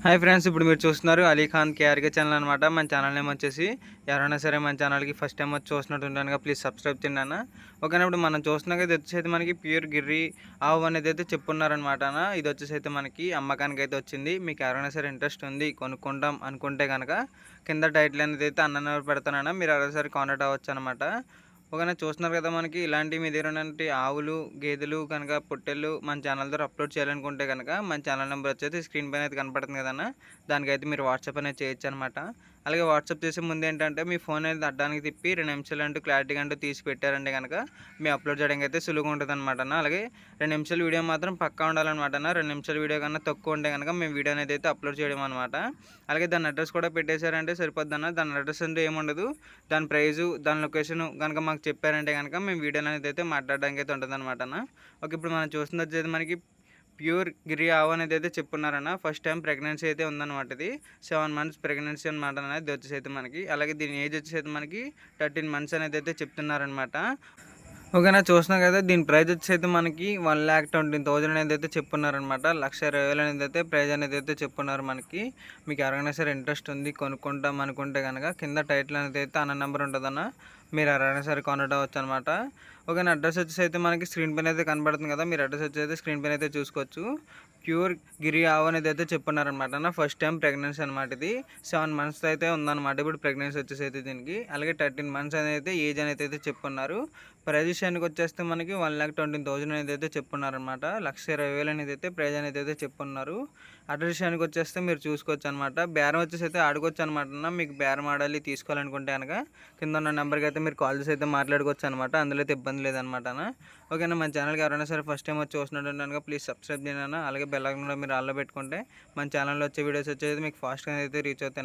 Hi friends ఇప్పుడు మీరు చూస్తున్నారు అలీఖాన్ కేఆర్కే ఛానల్ అనమాట మన ఛానల్ నేమ్ వచ్చేసి ఎవరైనా సరే మన ఛానల్కి ఫస్ట్ టైం వచ్చి చూసినట్టు ఉంటాను ప్లీజ్ సబ్స్క్రైబ్ తిన్నాను ఓకేనా ఇప్పుడు మనం చూస్తున్నాక ఇది వచ్చేసి మనకి ప్యూర్ గిర్రి ఆవు అనేది అయితే చెప్పున్నారనమాట ఇది వచ్చేసి అయితే మనకి అమ్మకానికి అయితే వచ్చింది. మీకు ఎవరైనా సరే ఇంట్రెస్ట్ ఉంది కొనుక్కుంటాం అనుకుంటే కనుక కింద టైటిల్ అనేది అయితే అన్న పెడతానన్నా. మీరు ఎవరైనా సరే కాంటాక్ట్ అవ్వచ్చు అనమాట ఓకేనా చూస్తున్నారు కదా మనకి ఇలాంటి మీ దగ్గర ఉన్నటువంటి ఆవులు గేదెలు కనుక పొట్టెలు మన ఛానల్ ద్వారా అప్లోడ్ చేయాలనుకుంటే కనుక మన ఛానల్ నెంబర్ వచ్చేసి స్క్రీన్ పైన అయితే కనపడుతుంది కదన్నా. దానికైతే మీరు వాట్సాప్ అనేది చేయొచ్చు అనమాట అలాగే వాట్సాప్ చేసే ముందు ఏంటంటే మీ ఫోన్ అనేది అడ్డానికి తిప్పి రెండు నిమిషాలు అంటూ క్లారిటీ అంటూ తీసి పెట్టారంటే కనుక మీ అప్లోడ్ చేయడానికి అయితే సులువుగా ఉంటుంది అనమాట అలాగే రెండు నిమిషాల వీడియో మాత్రం పక్కా ఉండాలన్నమాట రెండు నిమిషాల వీడియో కన్నా తక్కువ ఉంటే కనుక మేము వీడియో అనేది అయితే అప్లోడ్ చేయడం అనమాట అలాగే దాని అడ్రస్ కూడా పెట్టేశారంటే సరిపోద్ది అన్న. దాని అడ్రస్ అంటే ఏముండదు. దాని ప్రైజు దాని లొకేషన్ కనుక మాకు చెప్పారంటే కనుక మేము వీడియో అనేది అయితే మాట్లాడడానికి అయితే ఉంటుంది అనమాట అన్న. ఓకే ఇప్పుడు మనం చూస్తున్నది వచ్చేది మనకి ప్యూర్ గిరి ఆవు అనేది అయితే చెప్పున్నారన్న. ఫస్ట్ టైం ప్రెగ్నెన్సీ అయితే ఉందన్నమాట ఇది సెవెన్ మంత్స్ ప్రెగ్నెన్సీ అనమాట అనేది వచ్చేసి అయితే మనకి. అలాగే దీని ఏజ్ వచ్చేసి మనకి థర్టీన్ మంత్స్ అనేది అయితే చెప్తున్నారనమాట ఓకేనా చూసినా కదా దీని ప్రైజ్ వచ్చేసి అయితే మనకి వన్ ల్యాక్ ట్వంటీ థౌజండ్ అనేది అయితే చెప్పున్నారనమాట లక్ష ఇరవై వేలు అనేది అయితే ప్రైజ్ అనేది అయితే చెప్పున్నారు మనకి. మీకు ఎవరైనా సరే ఇంట్రెస్ట్ ఉంది కొనుక్కుంటాం అనుకుంటే కనుక కింద టైటిల్ అనేది అయితే అన్న నెంబర్ ఉంటుందన్న. మీరు ఎవరైనా సరే కాంటాక్ట్ అవ్వచ్చు అనమాట ఓకే అడ్రస్ వచ్చేసి అయితే మనకి స్క్రీన్ పైన అయితే కనబడుతుంది కదా మీరు అడ్రస్ వచ్చి అయితే స్క్రీన్ పైన అయితే చూసుకోవచ్చు. ప్యూర్ గిరి ఆవు అనేది అయితే చెప్పున్నారనమాట నా ఫస్ట్ టైం ప్రెగ్నెన్సీ అనమాట ఇది. సెవెన్ మంత్స్ అయితే ఉందన్నమాట ఇప్పుడు ప్రెగ్నెన్సీ వచ్చేసి అయితే దీనికి. అలాగే థర్టీన్ మంత్స్ అనేది అయితే ఏజ్ అనేది అయితే చెప్పున్నారు. ప్రైజ్ విషయానికి వచ్చేస్తే మనకి వన్ ల్యాక్ ట్వంటీ థౌసండ్ అనేది అయితే చెప్పున్నారనమాట లక్ష ఇరవై వేలు అనేది అయితే ప్రైజ్ అనేది అయితే చెప్పున్నారు. అడ్రస్ విషయానికి వచ్చేస్తే మీరు చూసుకోవచ్చు అనమాట బేరం వచ్చేసి అయితే ఆడుకోవచ్చు అనమాట మీకు బేరం ఆడాలి తీసుకోవాలనుకుంటే కనుక కింద ఉన్న నెంబర్కి అయితే మీరు కాల్ చేసి అయితే మాట్లాడుకోవచ్చు అనమాట అందులో అయితే ఇబ్బంది లేదనమాట ఓకేనా మన ఛానల్కి ఎవరైనా సరే ఫస్ట్ టైం వచ్చి చూసినట్టు కనుక ప్లీజ్ సబ్స్క్రైబ్ చేయను అలాగే బెల్ కూడా మీరు ఆల్లో పెట్టుకుంటే మన ఛానల్లో వచ్చే వీడియోస్ వచ్చేది మీకు ఫాస్ట్గా అయితే రీచ్ అవుతాయి